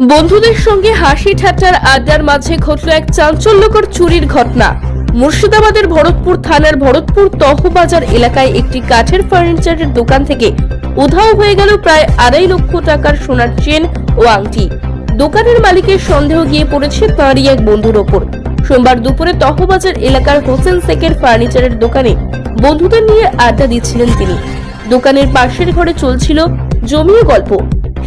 বন্ধুদের সঙ্গে হাসি ঠাট্টার আড্ডার মাঝে ঘটল এক চাঞ্চল্যকর চুরির ঘটনা। মুর্শিদাবাদের ভরতপুর থানার ভরতপুর তহবাজার এলাকায় একটি কাঠের ফার্নিচারের দোকান থেকে উধাও হয়ে গেল প্রায় আড়াই লক্ষ টাকার সোনার চেন ও আংটি। দোকানের মালিকের সন্দেহ গিয়ে পড়েছে তাঁরই এক বন্ধুর ওপর। সোমবার দুপুরে তহবাজার এলাকার হোসেন শেখের ফার্নিচারের দোকানে বন্ধুদের নিয়ে আড্ডা দিচ্ছিলেন তিনি। দোকানের পাশের ঘরে চলছিল জমিয়ে গল্প।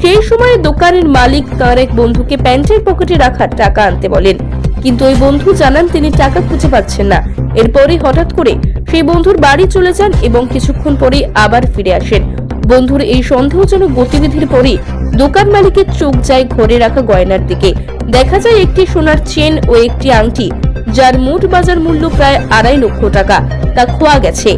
সেই সময় দোকানের মালিক তার এক বন্ধুকে প্যান্টের পকেটে রাখা টাকা আনতে বলেন। কিন্তু ওই বন্ধু জানান তিনি টাকা খুঁজে পাচ্ছেন না। এরপরই হঠাৎ করে সেই বন্ধুর বাড়ি চলে যান এবং কিছুক্ষণ পরেই আবার ফিরে আসেন। বন্ধুর এই সন্দেহজনক গতিবিধির পরেই দোকান মালিকের চোখ যায় ঘরে রাখা গয়নার দিকে। দেখা যায় একটি সোনার চেন ও একটি আংটি, যার মোট বাজার মূল্য প্রায় আড়াই লক্ষ টাকা। তা খোয়া গেছে।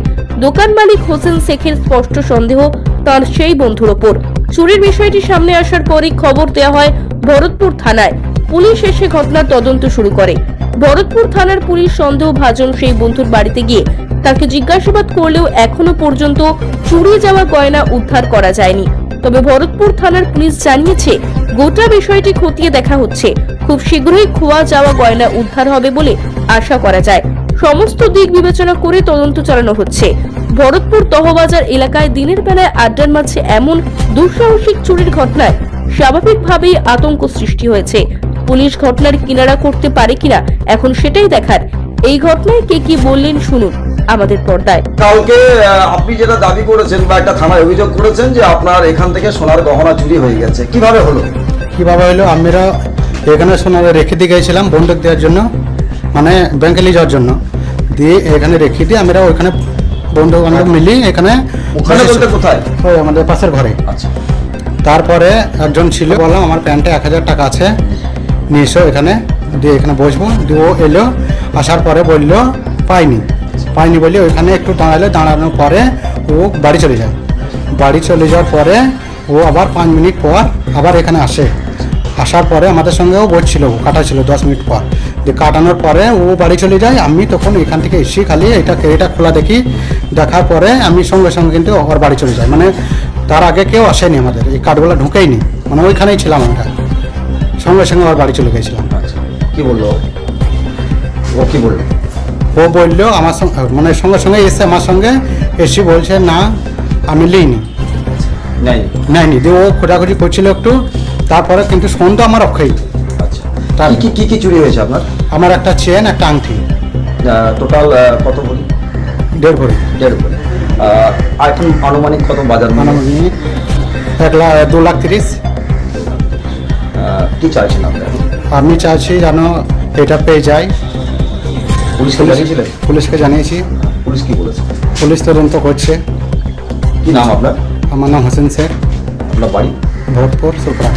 দোকান মালিক হোসেন শেখের স্পষ্ট সন্দেহ তার সেই বন্ধুর ওপর। চুরির বিষয়টি সামনে আসার পরই খবর দেওয়া হয় ভরতপুর থানায়। পুলিশ এসে ঘটনার তদন্ত শুরু করে। ভরতপুর থানার পুলিশ সন্দেহভাজন সেই বন্ধুর বাড়িতে গিয়ে তাকে জিজ্ঞাসাবাদ করলেও এখনও পর্যন্ত চুরি যাওয়া গয়না উদ্ধার করা যায়নি। তবে ভরতপুর থানার পুলিশ জানিয়েছে, গোটা বিষয়টি খতিয়ে দেখা হচ্ছে। খুব শীঘ্রই খোয়া যাওয়া গয়না উদ্ধার হবে বলে আশা করা যায়। সমস্ত দিক বিবেচনা করে তদন্ত চালানো হচ্ছে। ভরতপুর তহবাজার এলাকায় দিনের বেলায় আড্ডার মাঝে এমন দুঃসাহসিক চুরির ঘটনায় স্বাভাবিকভাবেই আতঙ্ক সৃষ্টি হয়েছে। পুলিশ ঘটনার কিনারা করতে পারে কিনা এখন সেটাই দেখার। এই ঘটনায় কে কি বললেন শুনুন আমাদের পর্দায়। কালকে আপনি যেটা দাবি করেছেন বা একটা থানায় অভিযোগ করেছেন যে আপনার এখান থেকে সোনার গহনা চুরি হয়ে গেছে কীভাবে হলো? কীভাবে হলো? আমরা এখানে সোনারে রেখে দিয়ে গেছিলাম বন্ধক দেওয়ার জন্য মানে ব্যাংকে নিয়ে যাওয়ার জন্য। দিয়ে এখানে রেখে দিয়ে আমরা ওইখানে বন্ধু বান্ধব মিলি এখানে ওখানে বলতে কোথায়? ওই আমাদের পাশের ঘরে। আচ্ছা। তারপরে একজন ছিল বললাম আমার প্যান্টে এক হাজার টাকা আছে নিয়ে এসো এখানে দিয়ে এখানে বসবো। দিয়ে ও এলো আসার পরে বলল পাইনি। পাইনি বলে ওইখানে একটু দাঁড়াল দাঁড়ানোর পরে ও বাড়ি চলে যায়। বাড়ি চলে যাওয়ার পরে ও আবার পাঁচ মিনিট পর আবার এখানে আসে। আসার পরে আমাদের সঙ্গেও বসছিল ও কাটা ছিল দশ মিনিট পর। দিয়ে কাটানোর পরে ও বাড়ি চলে যায় আমি তখন এখান থেকে এসি খালি এটা এটা খোলা দেখি দেখার পরে আমি সঙ্গে সঙ্গে কিন্তু ওর বাড়ি চলে যাই। মানে তার আগে কেউ আসেনি আমাদের এই কার্ডগুলো ঢুকেইনি মানে ওইখানেই ছিলাম আমরা। সঙ্গে সঙ্গে ওর বাড়ি চলে গেছিলাম। আচ্ছা কি বলল? ও কি বলল? ও বলল আমার সঙ্গে মানে সঙ্গে সঙ্গে এসে আমার সঙ্গে এসে বলছে না আমি লিইনি। নাই নেয়নি দিয়ে ও খোঁজাখুঁজি করছিল একটু তারপরে কিন্তু তো আমার অক্ষয় তার- কি কি কি চুরি হয়েছে আপনার? আমার একটা চেন একটা আংটি। টোটাল কত বলি দেড় ভরি। দেড় আর এখন আনুমানিক কত বাজার? আনুমানিক এক লাখ দু লাখ তিরিশ। কি চাইছেন আপনি? আমি চাইছি যেন এটা পেয়ে যাই পুলিশকে জানিয়েছিলেন? পুলিশকে জানিয়েছি। পুলিশ কি বলেছে? পুলিশ তদন্ত করছে। কি নাম আপনার? আমার নাম হোসেন শেখ। আপনার বাড়ি? ভরতপুর সুপ্রা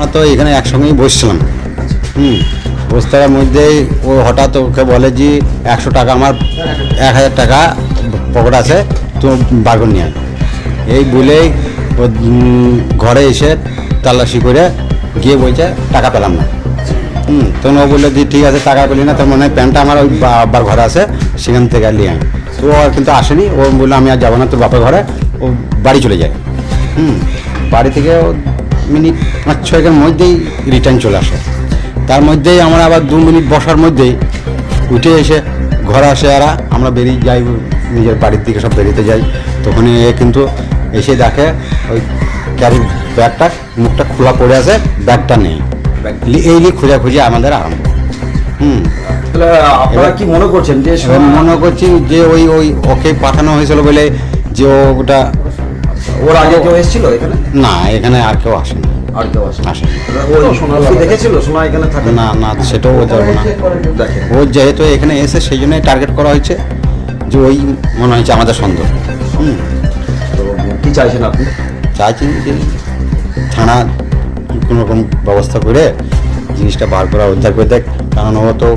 আমরা তো এখানে একসঙ্গেই বসছিলাম। হুম বসে থাকার মধ্যেই ও হঠাৎ ওকে বলে যে, একশো টাকা আমার, এক হাজার টাকা পকেট আছে তো বার নিয়ে এই বলেই ও ঘরে এসে তাল্লাশি করে গিয়ে বলছে, টাকা পেলাম না। হুম তখন ও বলল যে, ঠিক আছে, টাকা পেলি না, তার মানে প্যান্টটা আমার ওই বা- আব্বার ঘরে আছে, সেখান থেকে নিয়ে। তো ও আর কিন্তু আসেনি, ও বলল, আমি আর যাব না, তোর বাপের ঘরে, ও বাড়ি চলে যায়। হুম, বাড়ি থেকে ও মিনিট পাঁচ ছয়েকের মধ্যেই রিটার্ন চলে আসে। তার মধ্যেই আমরা আবার দু মিনিট বসার মধ্যেই উঠে এসে ঘরে আসে এরা আমরা বেরিয়ে যাই নিজের বাড়ির দিকে সব বেরিয়ে যাই। তখন এ কিন্তু এসে দেখে ওই ক্যারি ব্যাগটা মুখটা খোলা পড়ে আছে ব্যাগটা নেই। এই নিয়ে খোঁজাখুঁজি আমাদের আরম্ভ। হুম। তাহলে আপনারা কি মনে করছেন যে মনে করছি যে ওই ওই ওকে পাঠানো হয়েছিল বলে যে ওটা ওর আগে কেউ এসেছিল এখানে? না এখানে আর কেউ আসেনি। আর কেউ আসে আসে ওই দেখেছিল? সোনা এখানে থাকে? না না সেটাও ও যাব না। ও যেহেতু এখানে এসে সেই জন্যই টার্গেট করা হয়েছে যে ওই মনে হয়েছে আমাদের সন্দেহ। হুম। তো কি চাইছেন আপনি? চাইছি যে থানা কোনো রকম ব্যবস্থা করে জিনিসটা বার করা উদ্ধার করে দেখ। কারণ ও তো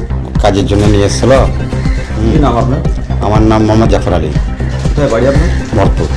কাজের জন্য নিয়ে এসেছিল। কি নাম আপনার? আমার নাম মোহাম্মদ জাফর আলী। কোথায় বাড়ি আপনার? ভরপুর